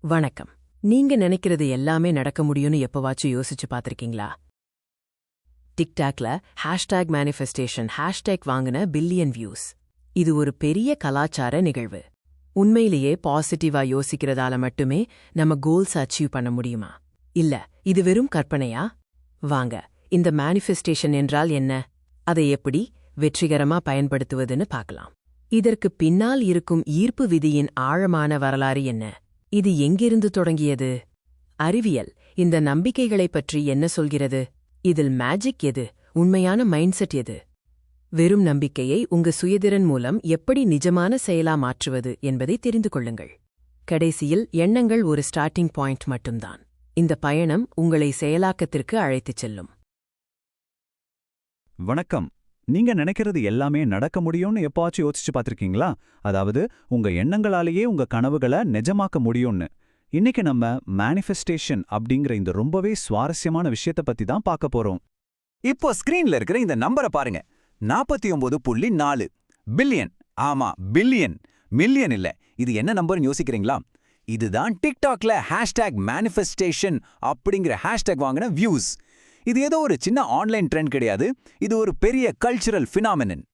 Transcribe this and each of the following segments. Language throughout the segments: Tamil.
வணக்கம். நீங்க நினைக்கிறது எல்லாமே நடக்க முடியும்னு எப்பவாச்சும் யோசிச்சு பார்த்திருக்கீங்களா? டிக்டாக்ல ஹேஷ்டேக் மேனிஃபெஸ்டேஷன் ஹேஷ்டேக் வாங்கின பில்லியன் வியூஸ். இது ஒரு பெரிய கலாச்சார நிகழ்வு. உண்மையிலேயே பாசிட்டிவா யோசிக்கிறதால மட்டுமே நம்ம கோல்ஸ் அச்சீவ் பண்ண முடியுமா? இல்ல இது வெறும் கற்பனையா? வாங்க இந்த மேனிஃபெஸ்டேஷன் என்றால் என்ன? அதை எப்படி வெற்றிகரமா பயன்படுத்துவதுன்னு பார்க்கலாம். இதற்கு பின்னால் இருக்கும் ஈர்ப்பு விதியின் ஆழமான வரலாறு என்ன? இது எங்கிருந்து தொடங்கியது? அறிவியல் இந்த நம்பிக்கைகளைப் பற்றி என்ன சொல்கிறது? இதில் மேஜிக் எது? உண்மையான மைண்ட்செட் எது? வெறும் நம்பிக்கையை உங்க சுயதிறன் மூலம் எப்படி நிஜமான செயலா மாற்றுவது என்பதை தெரிந்து கொள்ளுங்கள். கடைசியில் எண்ணங்கள் ஒரு ஸ்டார்டிங் பாயிண்ட் மட்டும்தான். இந்த பயணம் உங்களை செயலாக்கத்திற்கு அழைத்துச் செல்லும். வணக்கம். நீங்க நினைக்கிறது எல்லாமே நடக்க முடியும்னு எப்பாச்சும் யோசிச்சு பார்த்துருக்கீங்களா? அதாவது உங்க எண்ணங்களாலேயே உங்க கனவுகளை நிஜமாக்க முடியும்னு. இன்னைக்கு நம்ம மேனிஃபெஸ்டேஷன் அப்படிங்கிற இந்த ரொம்பவே சுவாரஸ்யமான விஷயத்த பத்தி தான் பார்க்க போறோம். இப்போ ஸ்கிரீன்ல இருக்கிற இந்த நம்பரை பாருங்க. நாற்பத்தி ஒன்பது புள்ளி நாலு. பில்லியன் ஆமா பில்லியன் மில்லியன் இல்ல. இது என்ன நம்பர்னு யோசிக்கிறீங்களா? இதுதான் டிக்டாக்ல ஹேஷ்டேக் மேனிஃபெஸ்டேஷன் அப்படிங்கிற ஹேஷ்டேக் வாங்கின வியூஸ் இது ஏதோ ஒரு சின்ன ஆன்லைன் ட்ரெண்ட் கிடையாது. இது ஒரு பெரிய கல்ச்சுரல் ஃபினாமினன்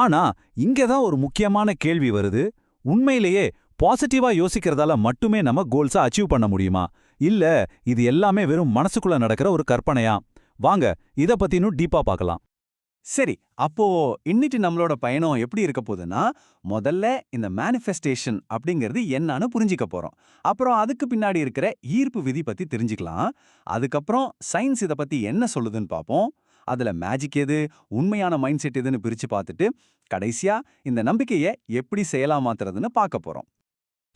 ஆனா இங்க தான் ஒரு முக்கியமான கேள்வி வருது. உண்மையிலேயே பாசிட்டிவா யோசிக்கிறதால மட்டுமே நம்ம கோல்ஸை அச்சீவ் பண்ண முடியுமா? இல்ல இது எல்லாமே வெறும் மனசுக்குள்ள நடக்கிற ஒரு கற்பனையா? வாங்க இத பத்தினும் டீப்பா பார்க்கலாம். சரி அப்போ இன்னிட்டு நம்மளோட பயணம் எப்படி இருக்க போகுதுன்னா முதல்ல இந்த மேனிஃபெஸ்டேஷன் அப்படிங்கிறது என்னன்னு புரிஞ்சிக்க போறோம். அப்புறம் அதுக்கு பின்னாடி இருக்கிற ஈர்ப்பு விதி பத்தி தெரிஞ்சுக்கலாம். அதுக்கப்புறம் சயின்ஸ் இதை பத்தி என்ன சொல்லுதுன்னு பார்ப்போம் அதுல மேஜிக் எது உண்மையான மைண்ட் செட் எதுன்னு பிரிச்சு பார்த்துட்டு கடைசியா இந்த நம்பிக்கையை எப்படி செயலா மாத்துறதுன்னு பார்க்க போறோம்.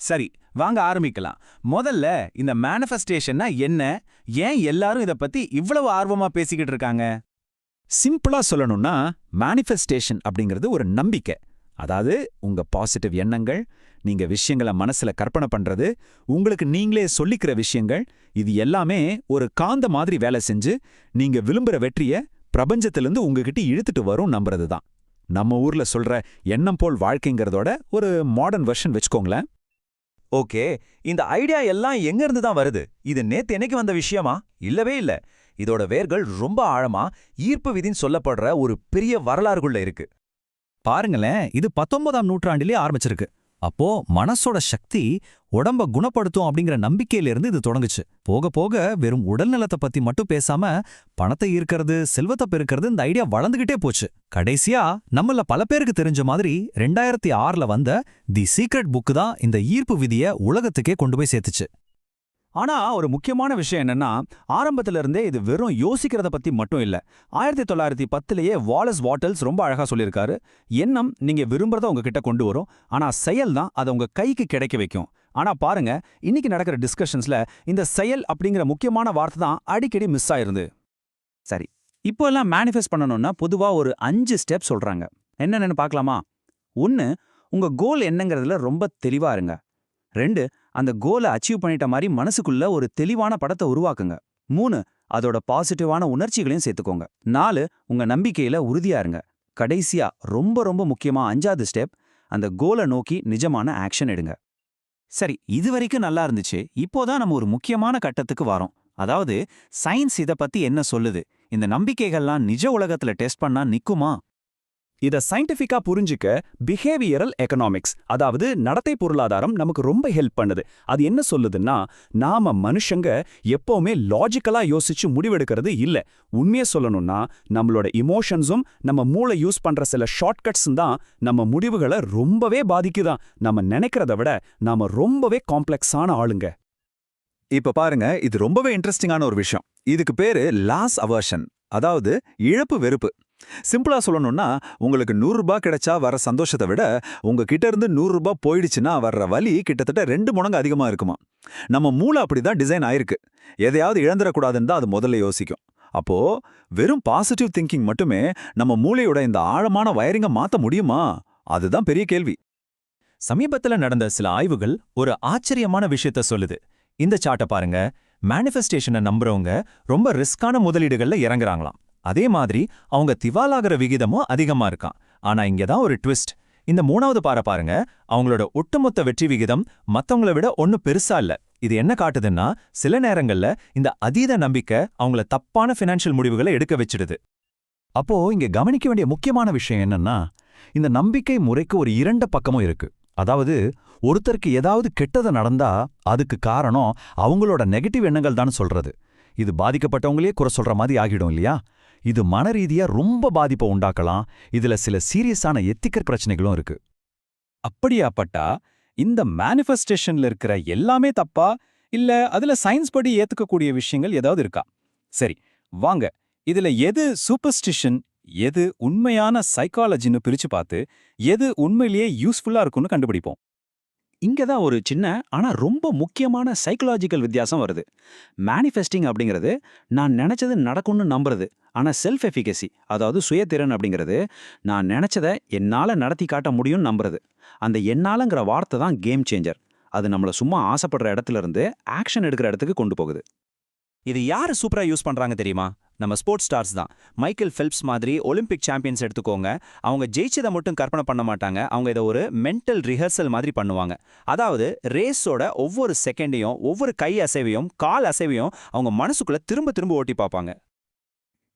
சரி வாங்க ஆரம்பிக்கலாம். முதல்ல இந்த மேனிஃபெஸ்டேஷன்னா என்ன? ஏன் எல்லாரும் இத பத்தி இவ்வளவு ஆர்வமா பேசிக்கிட்டு இருக்காங்க? சிம்பிளா சொல்லணும்னா மேனிஃபெஸ்டேஷன் அப்படிங்கிறது ஒரு நம்பிக்கை. அதாவது உங்க பாசிட்டிவ் எண்ணங்கள் நீங்க விஷயங்களை மனசுல கற்பனை பண்றது உங்களுக்கு நீங்களே சொல்லிக்கிற விஷயங்கள் இது எல்லாமே ஒரு காந்த மாதிரி வேலை செஞ்சு நீங்க விரும்புற வெற்றிய பிரபஞ்சத்திலிருந்து உங்ககிட்ட இழுத்துட்டு வரும் நம்புறது தான். நம்ம ஊர்ல சொல்ற எண்ணம் போல் வாழ்க்கைங்கிறதோட ஒரு மாடர்ன் வெர்ஷன் வச்சுக்கோங்களேன். ஓகே இந்த ஐடியா எல்லாம் எங்க இருந்து தான் வருது? இது நேத்து என்னைக்கு வந்த விஷயமா? இல்லவே இல்ல. இதோட வேர்கள் ரொம்ப ஆழமா ஈர்ப்பு விதின்னு சொல்லப்படுற ஒரு பெரிய வரலாறுக்குள்ள இருக்கு. பாருங்களேன் இது பத்தொன்பதாம் நூற்றாண்டிலே ஆரம்பிச்சிருக்கு. அப்போ மனசோட சக்தி உடம்ப குணப்படுத்தும் அப்படிங்கிற நம்பிக்கையிலிருந்து இது தொடங்குச்சு. போக போக வெறும் உடல் நலத்தை பத்தி மட்டும் பேசாம பணத்தை ஈர்க்கறது செல்வத்தை பெருக்கிறது இந்த ஐடியா வளர்ந்துகிட்டே போச்சு. கடைசியா நம்மள பல பேருக்கு தெரிஞ்ச மாதிரி ரெண்டாயிரத்தி ஆறுல வந்த தி சீக்ரெட் புக்கு தான் இந்த ஈர்ப்பு விதிய உலகத்துக்கே கொண்டு போய் சேர்த்துச்சு. ஆனா ஒரு முக்கியமான விஷயம் என்னன்னா ஆரம்பத்துல இருந்தே இது வெறும் யோசிக்கிறத பத்தி மட்டும் இல்ல. ஆயிரத்தி தொள்ளாயிரத்தி பத்துலயே வாலஸ் வாட்டல்ஸ் ரொம்ப அழகா சொல்லியிருக்காரு. எண்ணம் நீங்க விரும்புறத உங்ககிட்ட கொண்டு வரும். ஆனா செயல் தான் அதை உங்க கைக்கு கிடைக்க வைக்கும். ஆனா பாருங்க இன்னைக்கு நடக்கிற டிஸ்கஷன்ஸ்ல இந்த செயல் அப்படிங்கிற முக்கியமான வார்த்தை தான் அடிக்கடி மிஸ் ஆயிருந்து சரி இப்போ எல்லாம் மேனிஃபெஸ்ட் பண்ணணும்னா பொதுவா ஒரு அஞ்சு ஸ்டெப் சொல்றாங்க. என்னென்னு பார்க்கலாமா? ஒன்னு உங்க கோல் என்னங்கிறதுல ரொம்ப தெளிவா இருங்க. ரெண்டு அந்த கோலை அச்சீவ் பண்ணிட்ட மாதிரி மனசுக்குள்ள ஒரு தெளிவான படத்தை உருவாக்குங்க. மூணு அதோட பாசிட்டிவான உணர்ச்சிகளையும் சேர்த்துக்கோங்க. நாலு உங்க நம்பிக்கையில உறுதியா இருங்க. கடைசியா ரொம்ப ரொம்ப முக்கியமா அஞ்சாவது ஸ்டெப் அந்த கோலை நோக்கி நிஜமான ஆக்ஷன் எடுங்க. சரி இது வரைக்கும் நல்லா இருந்துச்சு. இப்போதான் நம்ம ஒரு முக்கியமான கட்டத்துக்கு வரோம். அதாவது சயின்ஸ் இத பத்தி என்ன சொல்லுது? இந்த நம்பிக்கைகள்லாம் நிஜ உலகத்துல டெஸ்ட் பண்ணா நிக்குமா? இத சயின்டிஃபிக்கா புரிஞ்சுக்க பிஹேவியரல் எக்கனாமிக்ஸ் அதாவது நடத்தை பொருளாதாரம் நமக்கு ரொம்ப ஹெல்ப் பண்ணுது. அது என்ன சொல்லுதுன்னா நாம மனுஷங்க எப்பவுமே லாஜிக்கலா யோசிச்சு முடிவெடுக்கிறது இல்ல. உண்மையை சொல்லணும்னா நம்மளோட இமோஷன்ஸும் நம்ம மூளை யூஸ் பண்ற சில ஷார்ட்கட்ஸும் தான் நம்ம முடிவுகளை ரொம்பவே பாதிக்குதான். நம்ம நினைக்கிறத விட நாம ரொம்பவே காம்ப்ளெக்ஸான ஆளுங்க. இப்ப பாருங்க இது ரொம்பவே இன்ட்ரெஸ்டிங்கான ஒரு விஷயம். இதுக்கு பேரு லாஸ் அவர்ஷன் அதாவது இழப்பு வெறுப்பு. சிம்பிளா சொல்லணும்னா உங்களுக்கு நூறு ரூபாய் கிடைச்சா வர சந்தோஷத்தை விட உங்ககிட்ட இருந்து நூறுரூபா போயிடுச்சுன்னா வர்ற வலி கிட்டத்தட்ட ரெண்டு மடங்கு அதிகமா இருக்குமா நம்ம மூளை அப்படி தான் டிசைன் ஆயிருக்கு. எதையாவது இழந்துடக்கூடாதுன்னு தான் அது முதல்ல யோசிக்கும். அப்போ வெறும் பாசிட்டிவ் திங்கிங் மட்டுமே நம்ம மூளையோட இந்த ஆழமான வயரிங்க மாத்த முடியுமா? அதுதான் பெரிய கேள்வி. சமீபத்துல நடந்த சில ஆய்வுகள் ஒரு ஆச்சரியமான விஷயத்த சொல்லுது. இந்த சார்ட்டை பாருங்க. மேனிஃபெஸ்டேஷனை நம்புறவங்க ரொம்ப ரிஸ்கான முதலீடுகள்ல இறங்குறாங்களாம். அதே மாதிரி அவங்க திவாலாகிற விகிதமும் அதிகமா இருக்கான். ஆனா இங்க தான் ஒரு ட்விஸ்ட் இந்த மூணாவது பார பாருங்க. அவங்களோட ஒட்டுமொத்த வெற்றி விகிதம் மத்தவங்கள விட ஒன்னும் பெருசா இல்ல. இது என்ன காட்டுதுன்னா சில நேரங்கள்ல இந்த அதீத நம்பிக்கை அவங்கள தப்பான ஃபினான்ஷியல் முடிவுகளை எடுக்க வச்சிடுது. அப்போ இங்க கவனிக்க வேண்டிய முக்கியமான விஷயம் என்னன்னா இந்த நம்பிக்கை முறைக்கு ஒரு இரண்ட பக்கமும் இருக்கு. அதாவது ஒருத்தருக்கு ஏதாவது கெட்டது நடந்தா அதுக்கு காரணம் அவங்களோட நெகட்டிவ் எண்ணங்கள் தான் சொல்றது. இது பாதிக்கப்பட்டவங்களே குறை சொல்ற மாதிரி ஆகிடும் இல்லையா? இது மனரீதியா ரொம்ப பாதிப்பை உண்டாக்கலாம். இதுல சில சீரியஸான எத்திக்கர் பிரச்சனைகளும் இருக்கு. அப்படியாப்பட்டா இந்த மேனிஃபெஸ்டேஷன்ல இருக்கிற எல்லாமே தப்பா? இல்ல அதுல சயின்ஸ் படி ஏத்துக்கக்கூடிய விஷயங்கள் ஏதாவது இருக்கா? சரி வாங்க. இதுல எது சூப்பர்ஸ்டிஷன் எது உண்மையான சைக்காலஜின்னு பிரிச்சு பார்த்து எது உண்மையிலேயே யூஸ்ஃபுல்லா இருக்கும்னு கண்டுபிடிப்போம். இங்க தான் ஒரு சின்ன ஆனா ரொம்ப முக்கியமான சைக்கலாஜிக்கல் வித்தியாசம் வருது. மேனிஃபெஸ்டிங் அப்படிங்கிறது நான் நினைச்சது நடக்கும்னு நம்புறது. ஆனா செல்ஃப் எஃபிகசி அதாவது சுயத்திறன் அப்படிங்கிறது நான் நினச்சதை என்னால நடத்தி காட்ட முடியும்னு நம்புறது. அந்த என்னாலங்கிற வார்த்தை தான் கேம் சேஞ்சர் அது நம்மள சும்மா ஆசைப்படுற இடத்துல இருந்து ஆக்ஷன் எடுக்கிற இடத்துக்கு கொண்டு போகுது. இது யாரு சூப்பரா யூஸ் பண்றாங்க தெரியுமா? நம்ம ஸ்போர்ட்ஸ் ஸ்டார்ஸ் தான். மைக்கேல் ஃபெல்ப்ஸ் மாதிரி ஒலிம்பிக் சாம்பியன்ஸ் எடுத்துக்கோங்க. அவங்க ஜெயிச்சதை மட்டும் கற்பனை பண்ண மாட்டாங்க. அவங்க இதை ஒரு மென்டல் ரிஹர்சல் மாதிரி பண்ணுவாங்க. அதாவது ரேஸோட ஒவ்வொரு செகண்டையும் ஒவ்வொரு கை அசைவையும் கால் அசைவையும் அவங்க மனசுக்குள்ள திரும்ப திரும்ப ஓட்டி பார்ப்பாங்க.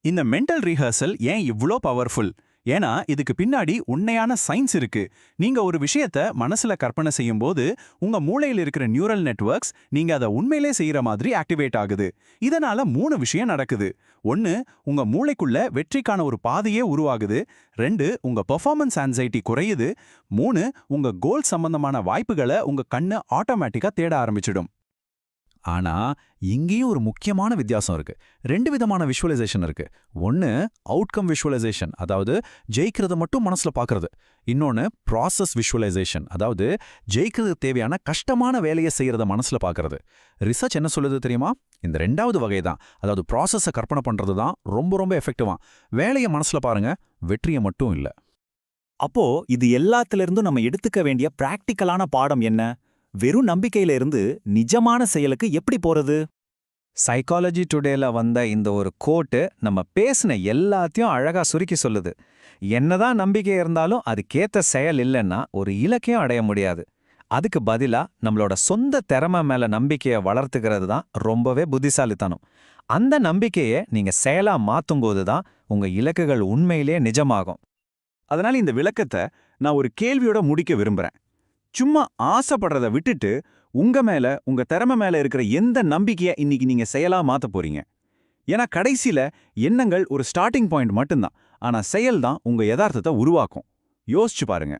இந்த மென்டல் ரிஹர்சல் ஏன் இவ்ளோ பவர்ஃபுல் ஏன்னா இதுக்கு பின்னாடி உண்மையான சயின்ஸ் இருக்கு. நீங்க ஒரு விஷயத்த மனசுல கற்பனை செய்யும் போது உங்க மூளையில் இருக்கிற நியூரல் நெட்வொர்க்ஸ் நீங்க அதை உண்மையிலே செய்யற மாதிரி ஆக்டிவேட் ஆகுது. இதனால மூணு விஷயம் நடக்குது. ஒன்னு உங்க மூளைக்குள்ள வெற்றிக்கான ஒரு பாதையே உருவாகுது. ரெண்டு உங்க பெர்ஃபார்மன்ஸ் ஆன்சைட்டி குறையுது. மூணு உங்க கோல் சம்பந்தமான வாய்ப்புகளை உங்க கண்ணு ஆட்டோமேட்டிக்கா தேட ஆரம்பிச்சிடும். ஆனா இங்கேயும் ஒரு முக்கியமான வித்தியாசம் இருக்கு. ரெண்டு விதமான விஷுவலைசேஷன் இருக்கு. ஒன்னு அவுட்கம் விஷுவலைசேஷன் அதாவது ஜெயிக்கிறத மட்டும் மனசுல பாக்குறது. இன்னொன்னு ப்ராசஸ் விஷுவலைசேஷன் அதாவது ஜெயிக்கிறதுக்கு தேவையான கஷ்டமான வேலையை செய்யறத மனசுல பாக்குறது. ரிசர்ச் என்ன சொல்லுது தெரியுமா? இந்த ரெண்டாவது வகை தான். அதாவது ப்ராசஸை கற்பனை பண்றது தான் ரொம்ப ரொம்ப எஃபெக்டிவா வேலையை மனசுல பாருங்க வெற்றியை மட்டும் இல்ல. அப்போ இது எல்லாத்திலிருந்தும் நம்ம எடுத்துக்க வேண்டிய பிராக்டிக்கலான பாடம் என்ன? வெறும் நம்பிக்கையில இருந்து நிஜமான செயலுக்கு எப்படி போறது? சைக்காலஜி டுடேல வந்த இந்த ஒரு கோட்டு நம்ம பேசின எல்லாத்தையும் அழகா சுருக்கி சொல்லுது. என்னதான் நம்பிக்கை இருந்தாலும் அதுக்கேத்த செயல் இல்லைன்னா ஒரு இலக்கையும் அடைய முடியாது. அதுக்கு பதிலா நம்மளோட சொந்த திறமை மேல நம்பிக்கையை வளர்த்துக்கிறது தான் ரொம்பவே புத்திசாலித்தனம். அந்த நம்பிக்கையை நீங்க செயலா மாத்தும்போது தான் உங்க இலக்குகள் உண்மையிலேயே நிஜமாகும். அதனால இந்த விளக்கத்தை நான் ஒரு கேள்வியோட முடிக்க விரும்புறேன். சும்மா ஆசைப்படுறத விட்டுட்டு உங்க மேல உங்க திறமை மேல இருக்கிற எந்த நம்பிக்கைய இன்னைக்கு நீங்க செயலா மாத்த போறீங்க? ஏன்னா கடைசியில எண்ணங்கள் ஒரு ஸ்டார்டிங் பாயிண்ட் மட்டும்தான். ஆனா செயல் தான் உங்க யதார்த்தத்தை உருவாக்கும். யோசிச்சு பாருங்க.